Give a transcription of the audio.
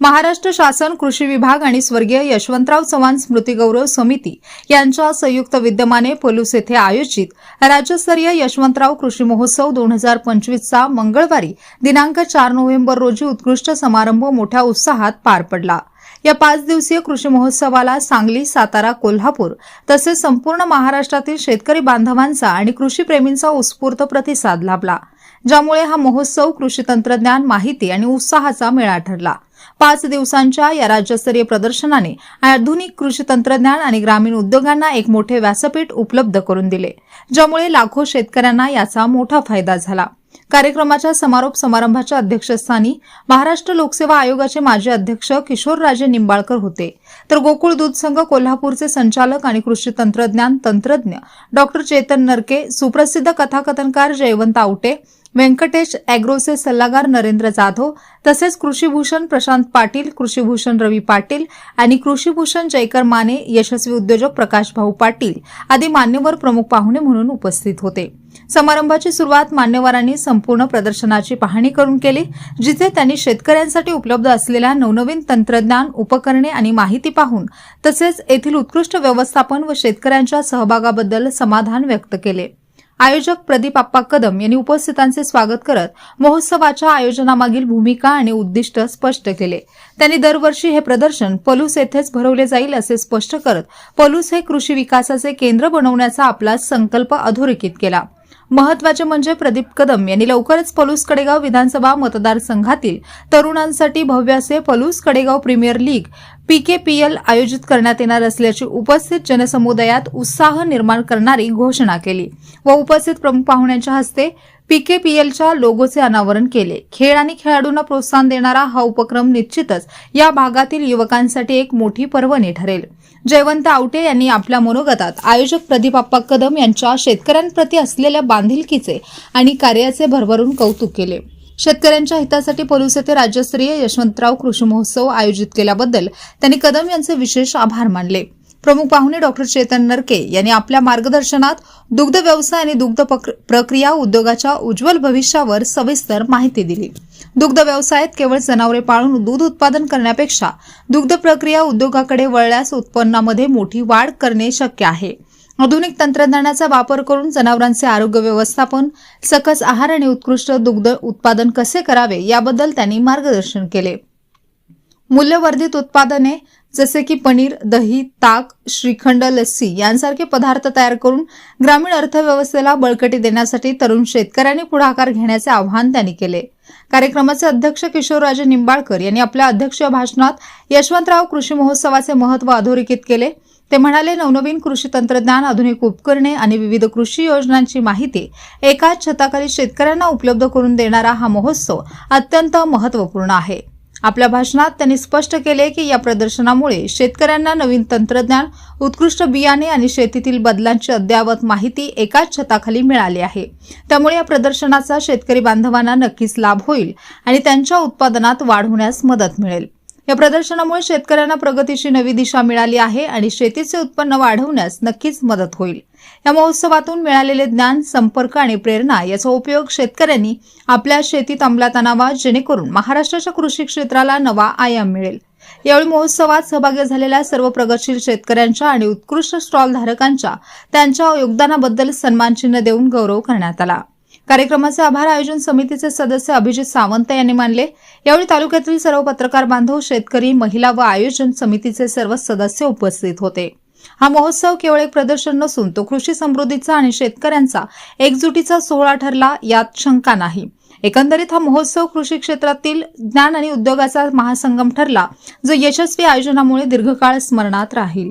महाराष्ट्र शासन कृषी विभाग आणि स्वर्गीय यशवंतराव चव्हाण स्मृती गौरव समिती यांच्या संयुक्त विद्यमाने पलूस येथे आयोजित राज्यस्तरीय यशवंतराव कृषी महोत्सव दोन हजार पंचवीसचा मंगळवारी दिनांक चार नोव्हेंबर रोजी उत्कृष्ट समारंभ मोठ्या उत्साहात पार पडला. या पाच दिवसीय कृषी महोत्सवाला सांगली सातारा कोल्हापूर तसेच संपूर्ण महाराष्ट्रातील शेतकरी बांधवांचा आणि कृषीप्रेमींचा उत्स्फूर्त प्रतिसाद लाभला ज्यामुळे हा महोत्सव कृषी तंत्रज्ञान माहिती आणि उत्साहाचा मेळा ठरला. पाच दिवसांच्या या राज्यस्तरीय प्रदर्शनाने आधुनिक कृषी तंत्रज्ञान आणि ग्रामीण उद्योगांना एक मोठे व्यासपीठ उपलब्ध करून दिले ज्यामुळे लाखो शेतकऱ्यांना याचा मोठा फायदा झाला. कार्यक्रमाच्या समारोप समारंभाच्या अध्यक्षस्थानी महाराष्ट्र लोकसेवा आयोगाचे माजी अध्यक्ष किशोरराजे निंबाळकर होते. तर गोकुळ दूध संघ कोल्हापूरचे संचालक आणि कृषी तंत्रज्ञान तंत्रज्ञ डॉक्टर चेतन नरके सुप्रसिद्ध कथाकथनकार जयवंत आवटे व्यंकटेश अॅग्रोचे सल्लागार नरेंद्र जाधव तसेच कृषीभूषण प्रशांत पाटील कृषीभूषण रवी पाटील आणि कृषीभूषण जयकर माने यशस्वी उद्योजक प्रकाश भाऊ पाटील आदी मान्यवर प्रमुख पाहुणे म्हणून उपस्थित होते. समारंभाची सुरुवात मान्यवरांनी संपूर्ण प्रदर्शनाची पाहणी करून केली जिथे त्यांनी शेतकऱ्यांसाठी उपलब्ध असलेल्या नवनवीन तंत्रज्ञान उपकरणे आणि माहिती पाहून तसेच येथील उत्कृष्ट व्यवस्थापन व शेतकऱ्यांच्या सहभागाबद्दल समाधान व्यक्त केले. आयोजक प्रदीप आप्पा कदम यांनी उपस्थितांचे स्वागत करत महोत्सवाच्या आयोजनामागील भूमिका आणि उद्दिष्ट स्पष्ट केले. त्यांनी दरवर्षी हे प्रदर्शन पलूस येथेच भरवले जाईल असे स्पष्ट करत पलूस हे कृषी विकासाचे केंद्र बनवण्याचा आपला संकल्प अधोरेखित केला. महत्त्वाचे म्हणजे प्रदीप कदम यांनी लवकरच पलूस कडेगाव विधानसभा मतदारसंघातील तरुणांसाठी भव्य असे Palus Kadegaon premier league PKPL आयोजित करण्यात येणार असल्याची उपस्थित जनसमुदायात उत्साह निर्माण करणारी घोषणा केली व उपस्थित प्रमुख पाहुण्यांच्या हस्ते पीकेपीएलच्या लोगोचे अनावरण केले. खेळ आणि खेळाडूंना प्रोत्साहन देणारा हा उपक्रम निश्चितच या भागातील युवकांसाठी एक मोठी पर्वणी ठरेल. जयवंत आवटे यांनी आपल्या मनोगतात आयोजक प्रदीपाप्पा कदम यांच्या शेतकऱ्यांप्रती असलेल्या बांधिलकीचे आणि कार्याचे भरभरून कौतुक केले. शेतकऱ्यांच्या हितासाठी पलूस येथे राज्यस्तरीय यशवंतराव कृषी महोत्सव आयोजित केल्याबद्दल त्यांनी कदम यांचे विशेष आभार मानले. प्रमुख पाहुणे डॉक्टर चेतन नरके यांनी आपल्या मार्गदर्शनात दुग्ध व्यवसाय आणि दुग्ध प्रक्रिया उद्योगाच्या उज्ज्वल भविष्यावर सविस्तर माहिती दिली. दुग्ध व्यवसायात केवळ जनावरे पाळून दूध उत्पादन करण्यापेक्षा दुग्ध प्रक्रिया उद्योगाकडे वळल्यास उत्पन्नामध्ये मोठी वाढ करणे शक्य आहे. आधुनिक तंत्रज्ञानाचा वापर करून जनावरांचे आरोग्य व्यवस्थापन सकस आहार आणि उत्कृष्ट दुग्ध उत्पादन कसे करावे याबद्दल त्यांनी मार्गदर्शन केले. मूल्यवर्धित उत्पादने जसे की पनीर दही ताक श्रीखंड लस्सी यांसारखे पदार्थ तयार करून ग्रामीण अर्थव्यवस्थेला बळकटी देण्यासाठी तरुण शेतकऱ्यांनी पुढाकार घेण्याचे आवाहन त्यांनी केले. कार्यक्रमाचे अध्यक्ष किशोरराजे निंबाळकर यांनी आपल्या अध्यक्षीय भाषणात यशवंतराव कृषी महोत्सवाचे महत्त्व अधोरेखित केले. ते म्हणाले नवनवीन कृषी तंत्रज्ञान आधुनिक उपकरणे आणि विविध कृषी योजनांची माहिती एकाच छताखाली शेतकऱ्यांना उपलब्ध करून देणारा हा महोत्सव अत्यंत महत्त्वपूर्ण आहे. आपल्या भाषणात त्यांनी स्पष्ट केले की या प्रदर्शनामुळे शेतकऱ्यांना नवीन तंत्रज्ञान उत्कृष्ट बियाणे आणि शेतीतील बदलांची अद्ययावत माहिती एकाच छताखाली मिळाली आहे. त्यामुळे या प्रदर्शनाचा शेतकरी बांधवांना नक्कीच लाभ होईल आणि त्यांच्या उत्पादनात वाढ होण्यास मदत मिळेल. या प्रदर्शनामुळे शेतकऱ्यांना प्रगतीची नवी दिशा मिळाली आहे आणि शेतीचे उत्पन्न वाढवण्यास नक्कीच मदत होईल. या महोत्सवातून मिळालेले ज्ञान संपर्क आणि प्रेरणा याचा उपयोग शेतकऱ्यांनी आपल्या शेतीत अंमलात आणावा जेणेकरून महाराष्ट्राच्या कृषी क्षेत्राला नवा आयाम मिळेल. यावेळी महोत्सवात सहभागी झालेल्या सर्व प्रगतशील शेतकऱ्यांच्या आणि उत्कृष्ट स्टॉल धारकांच्या त्यांच्या योगदानाबद्दल सन्मानचिन्ह देऊन गौरव करण्यात आला. कार्यक्रमाचे आभार. आयोजन समितीचे सदस्य अभिजित सावंत यांनी मानले. यावेळी तालुक्यातील सर्व पत्रकार बांधव शेतकरी महिला व आयोजन समितीचे सर्व सदस्य उपस्थित होते. हा महोत्सव केवळ एक प्रदर्शन नसून तो कृषी समृद्धीचा आणि शेतकऱ्यांचा एकजुटीचा सोहळा ठरला यात शंका नाही. एकंदरीत हा महोत्सव कृषी क्षेत्रातील ज्ञान आणि उद्योगाचा महासंगम ठरला जो यशस्वी आयोजनामुळे दीर्घकाळ स्मरणात राहील.